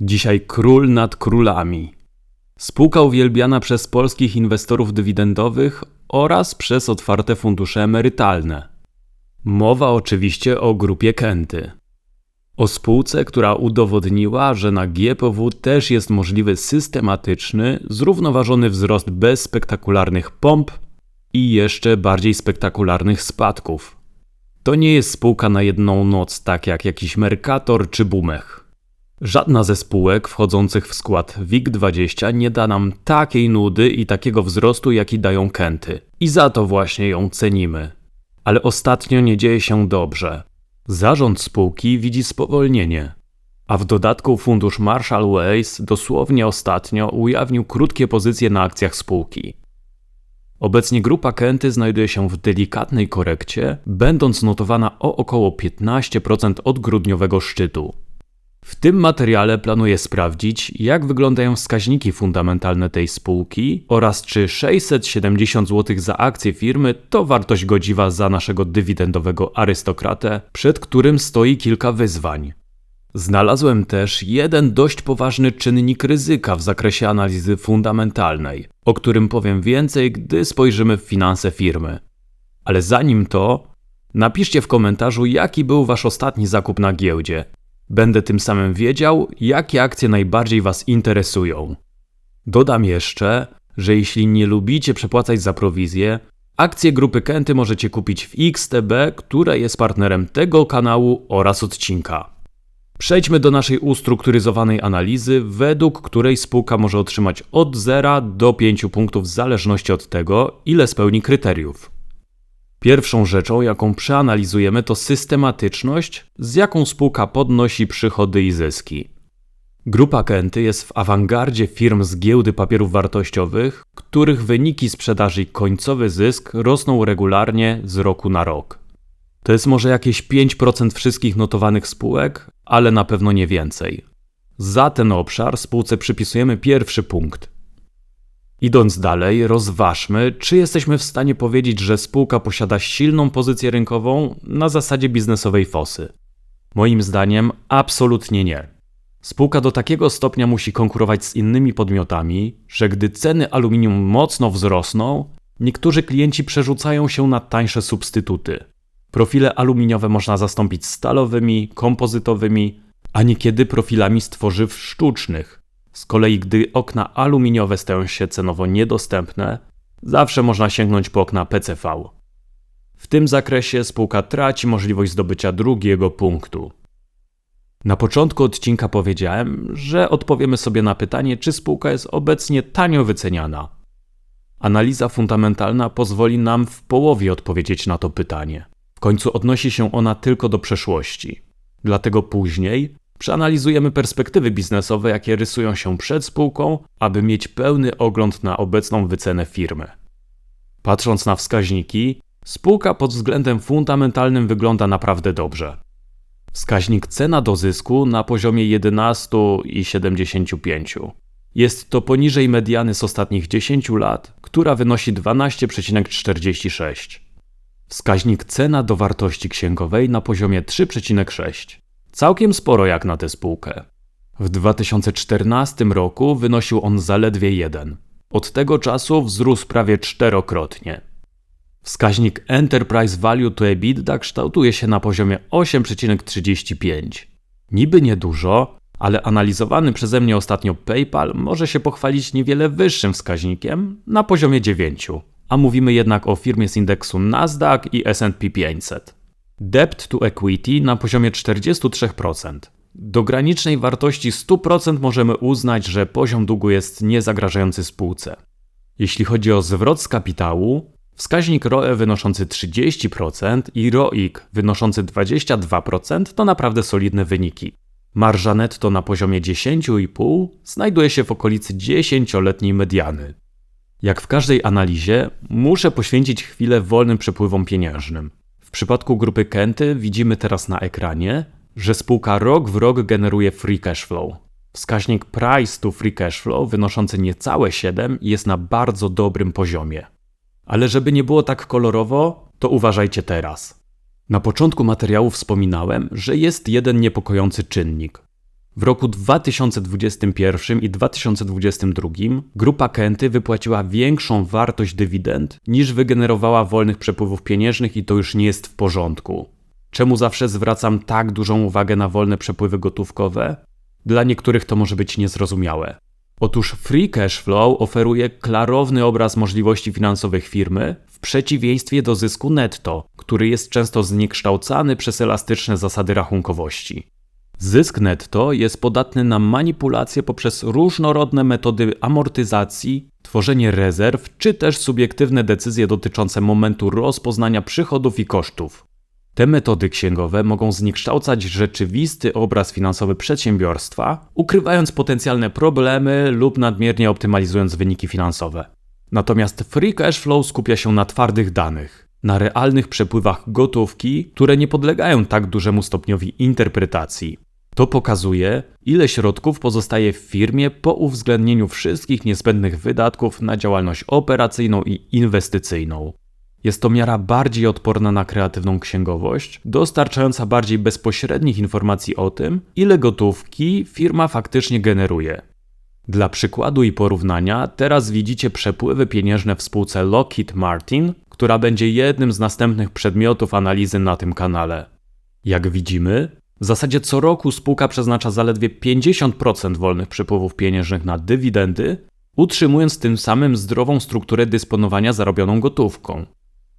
Dzisiaj król nad królami. Spółka uwielbiana przez polskich inwestorów dywidendowych oraz przez otwarte fundusze emerytalne. Mowa oczywiście o grupie Kenty. O spółce, która udowodniła, że na GPW też jest możliwy systematyczny, zrównoważony wzrost bez spektakularnych pomp i jeszcze bardziej spektakularnych spadków. To nie jest spółka na jedną noc, tak jak jakiś Mercator czy Bumech. Żadna ze spółek wchodzących w skład WIG20 nie da nam takiej nudy i takiego wzrostu, jaki dają Kenty. I za to właśnie ją cenimy. Ale ostatnio nie dzieje się dobrze. Zarząd spółki widzi spowolnienie. A w dodatku fundusz Marshall Ways dosłownie ostatnio ujawnił krótkie pozycje na akcjach spółki. Obecnie grupa Kenty znajduje się w delikatnej korekcie, będąc notowana o około 15% od grudniowego szczytu. W tym materiale planuję sprawdzić, jak wyglądają wskaźniki fundamentalne tej spółki oraz czy 670 zł za akcję firmy to wartość godziwa za naszego dywidendowego arystokratę, przed którym stoi kilka wyzwań. Znalazłem też jeden dość poważny czynnik ryzyka w zakresie analizy fundamentalnej, o którym powiem więcej, gdy spojrzymy w finanse firmy. Ale zanim to, napiszcie w komentarzu, jaki był Wasz ostatni zakup na giełdzie Będę tym samym wiedział, jakie akcje najbardziej Was interesują. Dodam jeszcze, że jeśli nie lubicie przepłacać za prowizję, akcje grupy Kenty możecie kupić w XTB, które jest partnerem tego kanału oraz odcinka. Przejdźmy do naszej ustrukturyzowanej analizy, według której spółka może otrzymać od 0 do 5 punktów w zależności od tego, ile spełni kryteriów. Pierwszą rzeczą, jaką przeanalizujemy, to systematyczność, z jaką spółka podnosi przychody i zyski. Grupa Kenty jest w awangardzie firm z giełdy papierów wartościowych, których wyniki sprzedaży i końcowy zysk rosną regularnie z roku na rok. To jest może jakieś 5% wszystkich notowanych spółek, ale na pewno nie więcej. Za ten obszar spółce przypisujemy pierwszy punkt Idąc dalej, rozważmy, czy jesteśmy w stanie powiedzieć, że spółka posiada silną pozycję rynkową na zasadzie biznesowej fosy. Moim zdaniem absolutnie nie. Spółka do takiego stopnia musi konkurować z innymi podmiotami, że gdy ceny aluminium mocno wzrosną, niektórzy klienci przerzucają się na tańsze substytuty. Profile aluminiowe można zastąpić stalowymi, kompozytowymi, a niekiedy profilami z tworzyw sztucznych, z kolei, gdy okna aluminiowe stają się cenowo niedostępne, zawsze można sięgnąć po okna PCV. W tym zakresie spółka traci możliwość zdobycia drugiego punktu. Na początku odcinka powiedziałem, że odpowiemy sobie na pytanie, czy spółka jest obecnie tanio wyceniana. Analiza fundamentalna pozwoli nam w połowie odpowiedzieć na to pytanie. W końcu odnosi się ona tylko do przeszłości. Dlatego później Przeanalizujemy perspektywy biznesowe, jakie rysują się przed spółką, aby mieć pełny ogląd na obecną wycenę firmy. Patrząc na wskaźniki, spółka pod względem fundamentalnym wygląda naprawdę dobrze. Wskaźnik cena do zysku na poziomie 11,75. Jest to poniżej mediany z ostatnich 10 lat, która wynosi 12,46. Wskaźnik cena do wartości księgowej na poziomie 3,6. Całkiem sporo jak na tę spółkę. W 2014 roku wynosił on zaledwie jeden. Od tego czasu wzrósł prawie czterokrotnie. Wskaźnik Enterprise Value to EBITDA kształtuje się na poziomie 8,35. Niby niedużo, ale analizowany przeze mnie ostatnio PayPal może się pochwalić niewiele wyższym wskaźnikiem na poziomie 9, a mówimy jednak o firmie z indeksu Nasdaq i S&P 500. Debt to equity na poziomie 43%. Do granicznej wartości 100% możemy uznać, że poziom długu jest niezagrażający spółce. Jeśli chodzi o zwrot z kapitału, wskaźnik ROE wynoszący 30% i ROIC wynoszący 22% to naprawdę solidne wyniki. Marża netto na poziomie 10,5 znajduje się w okolicy 10-letniej mediany. Jak w każdej analizie, muszę poświęcić chwilę wolnym przepływom pieniężnym. W przypadku grupy Kenty widzimy teraz na ekranie, że spółka rok w rok generuje free cash flow. Wskaźnik price to free cash flow wynoszący niecałe 7 jest na bardzo dobrym poziomie. Ale żeby nie było tak kolorowo, to uważajcie teraz. Na początku materiału wspominałem, że jest jeden niepokojący czynnik. W roku 2021 i 2022 grupa Kenty wypłaciła większą wartość dywidend niż wygenerowała wolnych przepływów pieniężnych i to już nie jest w porządku. Czemu zawsze zwracam tak dużą uwagę na wolne przepływy gotówkowe? Dla niektórych to może być niezrozumiałe. Otóż free cash flow oferuje klarowny obraz możliwości finansowych firmy w przeciwieństwie do zysku netto, który jest często zniekształcany przez elastyczne zasady rachunkowości. Zysk netto jest podatny na manipulacje poprzez różnorodne metody amortyzacji, tworzenie rezerw czy też subiektywne decyzje dotyczące momentu rozpoznania przychodów i kosztów. Te metody księgowe mogą zniekształcać rzeczywisty obraz finansowy przedsiębiorstwa, ukrywając potencjalne problemy lub nadmiernie optymalizując wyniki finansowe. Natomiast free cash flow skupia się na twardych danych, na realnych przepływach gotówki, które nie podlegają tak dużemu stopniowi interpretacji. To pokazuje, ile środków pozostaje w firmie po uwzględnieniu wszystkich niezbędnych wydatków na działalność operacyjną i inwestycyjną. Jest to miara bardziej odporna na kreatywną księgowość, dostarczająca bardziej bezpośrednich informacji o tym, ile gotówki firma faktycznie generuje. Dla przykładu i porównania, teraz widzicie przepływy pieniężne w spółce Lockheed Martin, która będzie jednym z następnych przedmiotów analizy na tym kanale. Jak widzimy, w zasadzie co roku spółka przeznacza zaledwie 50% wolnych przepływów pieniężnych na dywidendy, utrzymując tym samym zdrową strukturę dysponowania zarobioną gotówką.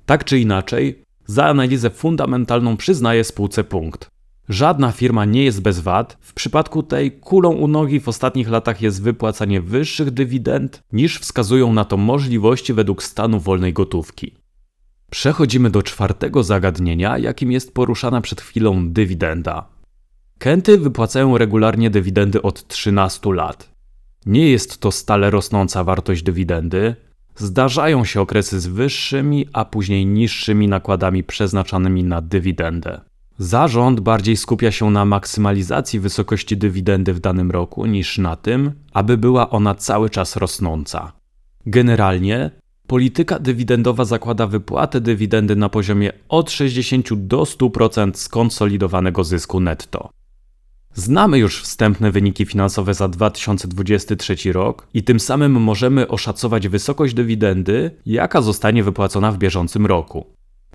Tak czy inaczej, za analizę fundamentalną przyznaje spółce punkt. Żadna firma nie jest bez wad. W przypadku tej kulą u nogi w ostatnich latach jest wypłacanie wyższych dywidend niż wskazują na to możliwości według stanu wolnej gotówki. Przechodzimy do czwartego zagadnienia, jakim jest poruszana przed chwilą dywidenda. Kenty wypłacają regularnie dywidendy od 13 lat. Nie jest to stale rosnąca wartość dywidendy, Zdarzają się okresy z wyższymi, a później niższymi nakładami przeznaczanymi na dywidendę. Zarząd bardziej skupia się na maksymalizacji wysokości dywidendy w danym roku niż na tym, aby była ona cały czas rosnąca. Generalnie polityka dywidendowa zakłada wypłatę dywidendy na poziomie od 60 do 100% skonsolidowanego zysku netto. Znamy już wstępne wyniki finansowe za 2023 rok i tym samym możemy oszacować wysokość dywidendy, jaka zostanie wypłacona w bieżącym roku.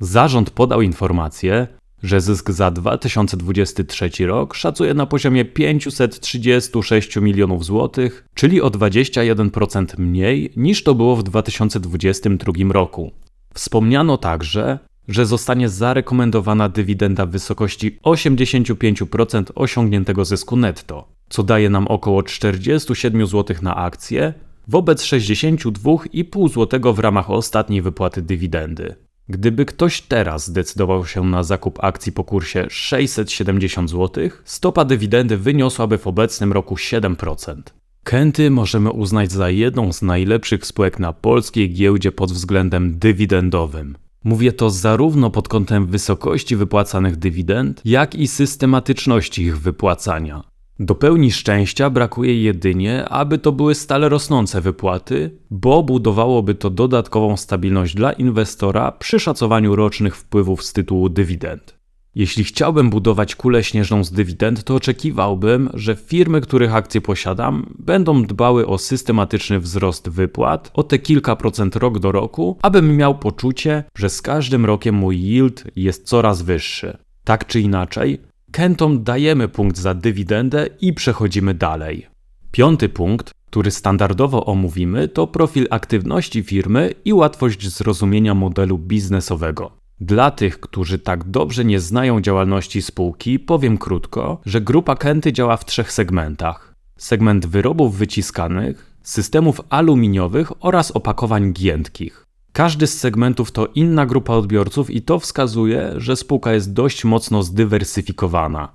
Zarząd podał informację, że zysk za 2023 rok szacuje na poziomie 536 milionów złotych, czyli o 21% mniej niż to było w 2022 roku. Wspomniano także, że zostanie zarekomendowana dywidenda w wysokości 85% osiągniętego zysku netto, co daje nam około 47 zł na akcję wobec 62,5 zł w ramach ostatniej wypłaty dywidendy. Gdyby ktoś teraz zdecydował się na zakup akcji po kursie 670 zł, stopa dywidendy wyniosłaby w obecnym roku 7%. Kenty możemy uznać za jedną z najlepszych spółek na polskiej giełdzie pod względem dywidendowym. Mówię to zarówno pod kątem wysokości wypłacanych dywidend, jak i systematyczności ich wypłacania. Do pełni szczęścia brakuje jedynie, aby to były stale rosnące wypłaty, bo budowałoby to dodatkową stabilność dla inwestora przy szacowaniu rocznych wpływów z tytułu dywidend. Jeśli chciałbym budować kulę śnieżną z dywidend, to oczekiwałbym, że firmy, których akcje posiadam, będą dbały o systematyczny wzrost wypłat o te kilka procent rok do roku, abym miał poczucie, że z każdym rokiem mój yield jest coraz wyższy. Tak czy inaczej, Kentom dajemy punkt za dywidendę i przechodzimy dalej. Piąty punkt, który standardowo omówimy, to profil aktywności firmy i łatwość zrozumienia modelu biznesowego. Dla tych, którzy tak dobrze nie znają działalności spółki, powiem krótko, że grupa Kenty działa w trzech segmentach: segment wyrobów wyciskanych, systemów aluminiowych oraz opakowań giętkich. Każdy z segmentów to inna grupa odbiorców i to wskazuje, że spółka jest dość mocno zdywersyfikowana.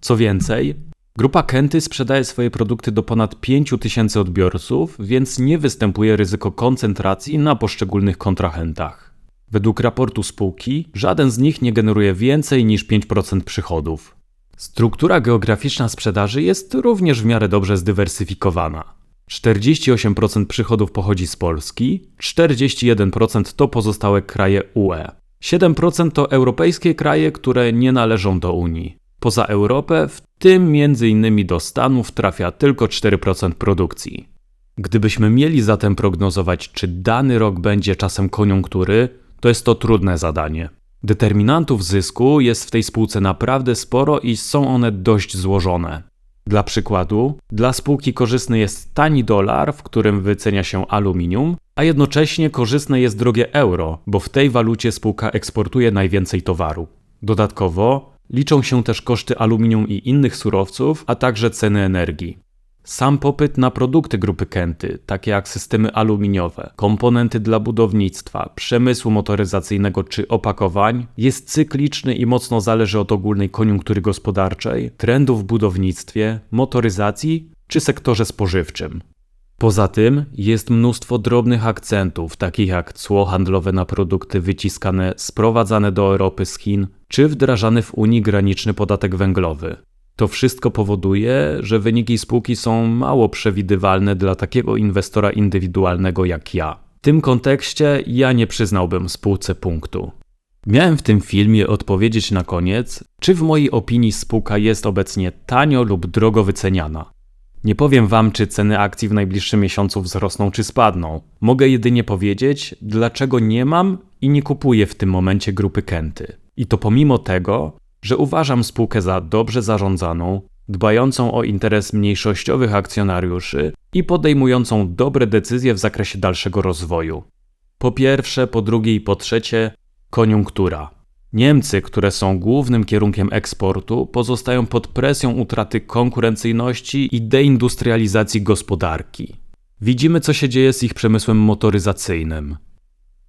Co więcej, grupa Kenty sprzedaje swoje produkty do ponad 5000 odbiorców, więc nie występuje ryzyko koncentracji na poszczególnych kontrahentach. Według raportu spółki żaden z nich nie generuje więcej niż 5% przychodów. Struktura geograficzna sprzedaży jest również w miarę dobrze zdywersyfikowana. 48% przychodów pochodzi z Polski, 41% to pozostałe kraje UE, 7% to europejskie kraje, które nie należą do Unii. Poza Europę, w tym m.in. do Stanów, trafia tylko 4% produkcji. Gdybyśmy mieli zatem prognozować, czy dany rok będzie czasem koniunktury, to jest to trudne zadanie. Determinantów zysku jest w tej spółce naprawdę sporo i są one dość złożone. Dla przykładu, dla spółki korzystny jest tani dolar, w którym wycenia się aluminium, a jednocześnie korzystne jest drogie euro, bo w tej walucie spółka eksportuje najwięcej towaru. Dodatkowo liczą się też koszty aluminium i innych surowców, a także ceny energii. Sam popyt na produkty grupy Kenty, takie jak systemy aluminiowe, komponenty dla budownictwa, przemysłu motoryzacyjnego czy opakowań, jest cykliczny i mocno zależy od ogólnej koniunktury gospodarczej, trendów w budownictwie, motoryzacji czy sektorze spożywczym. Poza tym jest mnóstwo drobnych akcentów, takich jak cło handlowe na produkty wyciskane sprowadzane do Europy z Chin, czy wdrażany w Unii graniczny podatek węglowy. To wszystko powoduje, że wyniki spółki są mało przewidywalne dla takiego inwestora indywidualnego jak ja. W tym kontekście ja nie przyznałbym spółce punktu. Miałem w tym filmie odpowiedzieć na koniec, czy w mojej opinii spółka jest obecnie tanio lub drogo wyceniana. Nie powiem wam, czy ceny akcji w najbliższym miesiącu wzrosną czy spadną. Mogę jedynie powiedzieć, dlaczego nie mam i nie kupuję w tym momencie grupy Kenty. I to pomimo tego, że uważam spółkę za dobrze zarządzaną, dbającą o interes mniejszościowych akcjonariuszy i podejmującą dobre decyzje w zakresie dalszego rozwoju. Po pierwsze, po drugie i po trzecie, koniunktura. Niemcy, które są głównym kierunkiem eksportu, pozostają pod presją utraty konkurencyjności i deindustrializacji gospodarki. Widzimy, co się dzieje z ich przemysłem motoryzacyjnym.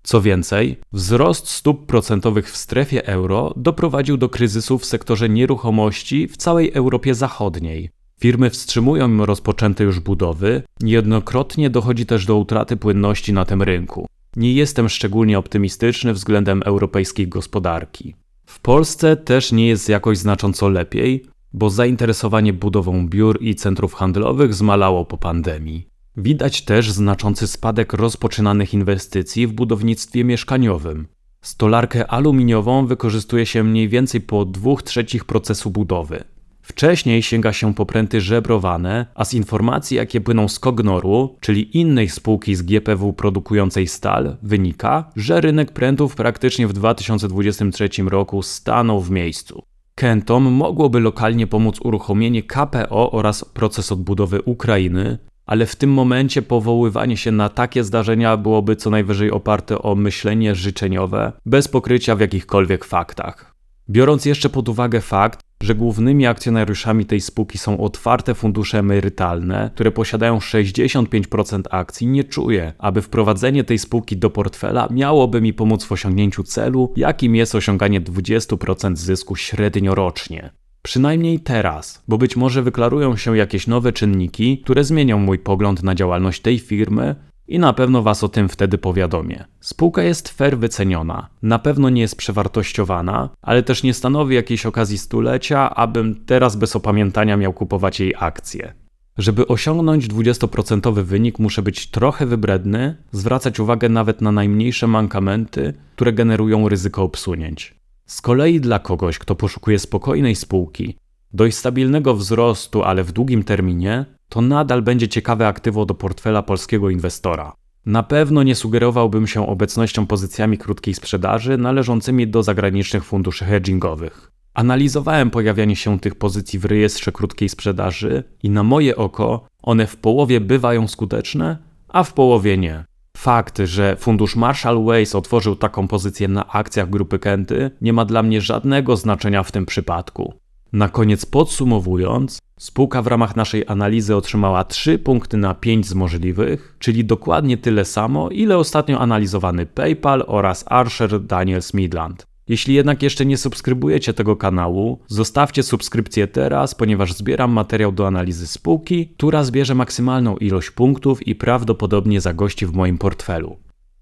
Co więcej, wzrost stóp procentowych w strefie euro doprowadził do kryzysu w sektorze nieruchomości w całej Europie Zachodniej. Firmy wstrzymują rozpoczęte już budowy, niejednokrotnie dochodzi też do utraty płynności na tym rynku. Nie jestem szczególnie optymistyczny względem europejskiej gospodarki. W Polsce też nie jest jakoś znacząco lepiej, bo zainteresowanie budową biur i centrów handlowych zmalało po pandemii. Widać też znaczący spadek rozpoczynanych inwestycji w budownictwie mieszkaniowym. Stolarkę aluminiową wykorzystuje się mniej więcej po 2 trzecich procesu budowy. Wcześniej sięga się po pręty żebrowane, a z informacji, jakie płyną z Kognoru, czyli innej spółki z GPW produkującej stal, wynika, że rynek prętów praktycznie w 2023 roku stanął w miejscu. Kentom mogłoby lokalnie pomóc uruchomienie KPO oraz proces odbudowy Ukrainy, ale w tym momencie powoływanie się na takie zdarzenia byłoby co najwyżej oparte o myślenie życzeniowe, bez pokrycia w jakichkolwiek faktach. Biorąc jeszcze pod uwagę fakt, że głównymi akcjonariuszami tej spółki są otwarte fundusze emerytalne, które posiadają 65% akcji, nie czuję, aby wprowadzenie tej spółki do portfela miałoby mi pomóc w osiągnięciu celu, jakim jest osiąganie 20% zysku średnio rocznie. Przynajmniej teraz, bo być może wyklarują się jakieś nowe czynniki, które zmienią mój pogląd na działalność tej firmy i na pewno Was o tym wtedy powiadomię. Spółka jest fair wyceniona, na pewno nie jest przewartościowana, ale też nie stanowi jakiejś okazji stulecia, abym teraz bez opamiętania miał kupować jej akcje. Żeby osiągnąć 20% wynik, muszę być trochę wybredny, zwracać uwagę nawet na najmniejsze mankamenty, które generują ryzyko obsunięć. Z kolei dla kogoś, kto poszukuje spokojnej spółki, dość stabilnego wzrostu, ale w długim terminie, to nadal będzie ciekawe aktywo do portfela polskiego inwestora. Na pewno nie sugerowałbym się obecnością pozycjami krótkiej sprzedaży należącymi do zagranicznych funduszy hedgingowych. Analizowałem pojawianie się tych pozycji w rejestrze krótkiej sprzedaży i na moje oko one w połowie bywają skuteczne, a w połowie nie. Fakt, że fundusz Marshall Ways otworzył taką pozycję na akcjach grupy Kenty, nie ma dla mnie żadnego znaczenia w tym przypadku. Na koniec podsumowując, spółka w ramach naszej analizy otrzymała 3 punkty na 5 z możliwych, czyli dokładnie tyle samo, ile ostatnio analizowany PayPal oraz Archer Daniels Midland. Jeśli jednak jeszcze nie subskrybujecie tego kanału, zostawcie subskrypcję teraz, ponieważ zbieram materiał do analizy spółki, która zbierze maksymalną ilość punktów i prawdopodobnie zagości w moim portfelu.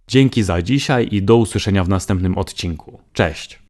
Dzięki za dzisiaj i do usłyszenia w następnym odcinku. Cześć!